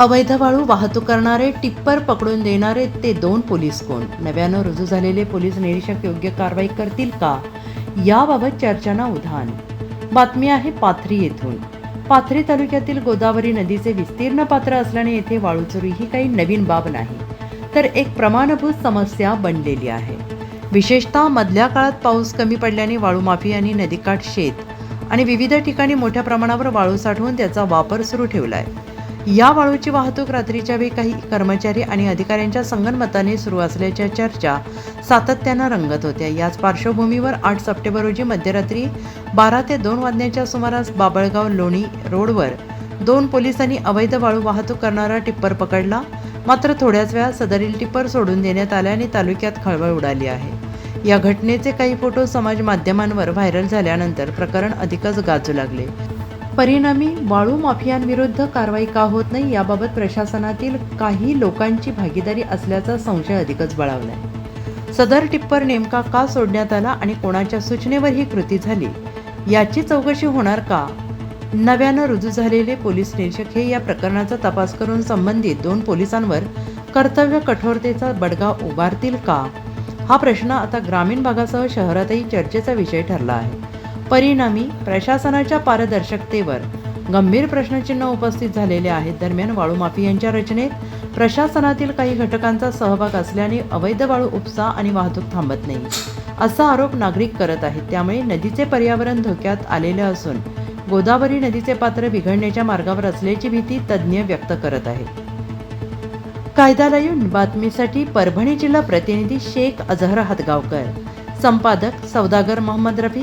अवैध वाळू वाहतूक करणारे टिप्पर पकडून देणारे ते दोन पोलीस कोण? नव्यानं रुजू झालेले पोलीस निरीक्षक योग्य कारवाई करतील का? याबाबत चर्चांना उधाण. बातमी आहे पाथरी येथून. पाथरी तालुक्यातील गोदावरी नदीचे विस्तीर्ण पात्र असल्याने येथे वाळू चोरी ही काही नवीन बाब नाही. तर एक प्रमाणभूत समस्या बनलेली आहे. विशेषतः मधल्या काळात पाऊस कमी पडल्याने वाळू आणि नदीकाठ शेत आणि विविध ठिकाणी मोठ्या प्रमाणावर वाळू साठवून त्याचा वापर सुरू ठेवला आहे या वाळूची वाहतूक रात्रीच्या वेळी काही कर्मचारी आणि अधिकाऱ्यांच्या संगनमताने सुरू असल्याच्या चर्चा सातत्यानं रंगत होत्या. याच पार्श्वभूमीवर आठ सप्टेंबर रोजी मध्यरात्री बारा ते दोन वाजण्याच्या सुमारास बाबळगाव लोणी रोडवर दोन पोलिसांनी अवैध वाळू वाहतूक करणारा टिप्पर पकडला. मात्र थोड्याच वेळात सदरील टिप्पर सोडून देण्यात आल्याने तालुक्यात खळबळ उडाली आहे. या घटनेचे काही फोटो समाज माध्यमांवर व्हायरल झाल्यानंतर प्रकरण अधिकच गाजू लागले. परिणामी वाळू माफियांविरुद्ध कारवाई का होत नाही याबाबत प्रशासनातील काही लोकांची भागीदारी असल्याचा संशय अधिकच बळावलाय. सदर टिप्पर नेमका का सोडण्यात आला आणि कोणाच्या सूचनेवर ही कृती झाली याची चौकशी होणार का? नव्यानं रुजू झालेले पोलीस निरीक्षक हे या प्रकरणाचा तपास करून संबंधित दोन पोलिसांवर कर्तव्य कठोरतेचा बडगा उभारतील का? हा प्रश्न आता ग्रामीण भागासह शहरातही चर्चेचा विषय ठरला आहे. परिणामी प्रशासनाच्या पारदर्शकतेवर गंभीर प्रश्नचिन्ह उपस्थित झालेले आहेत. दरम्यान वाळू माफियांच्या रचनेत प्रशासनातील काही घटकांचा सहभाग असल्याने अवैध वाळू उपसा आणि वाहतूक थांबत नाही असा आरोप नागरिक करत आहेत. त्यामुळे नदीचे पर्यावरण धोक्यात आलेले असून गोदावरी नदीचे पात्र बिघडण्याच्या मार्गावर असल्याची भीती तज्ज्ञ व्यक्त करत आहेत. कायदालयीन बातमीसाठी परभणी जिल्हा प्रतिनिधी शेख अझहर हदगावकर संपादक सौदागर मोहम्मद रफी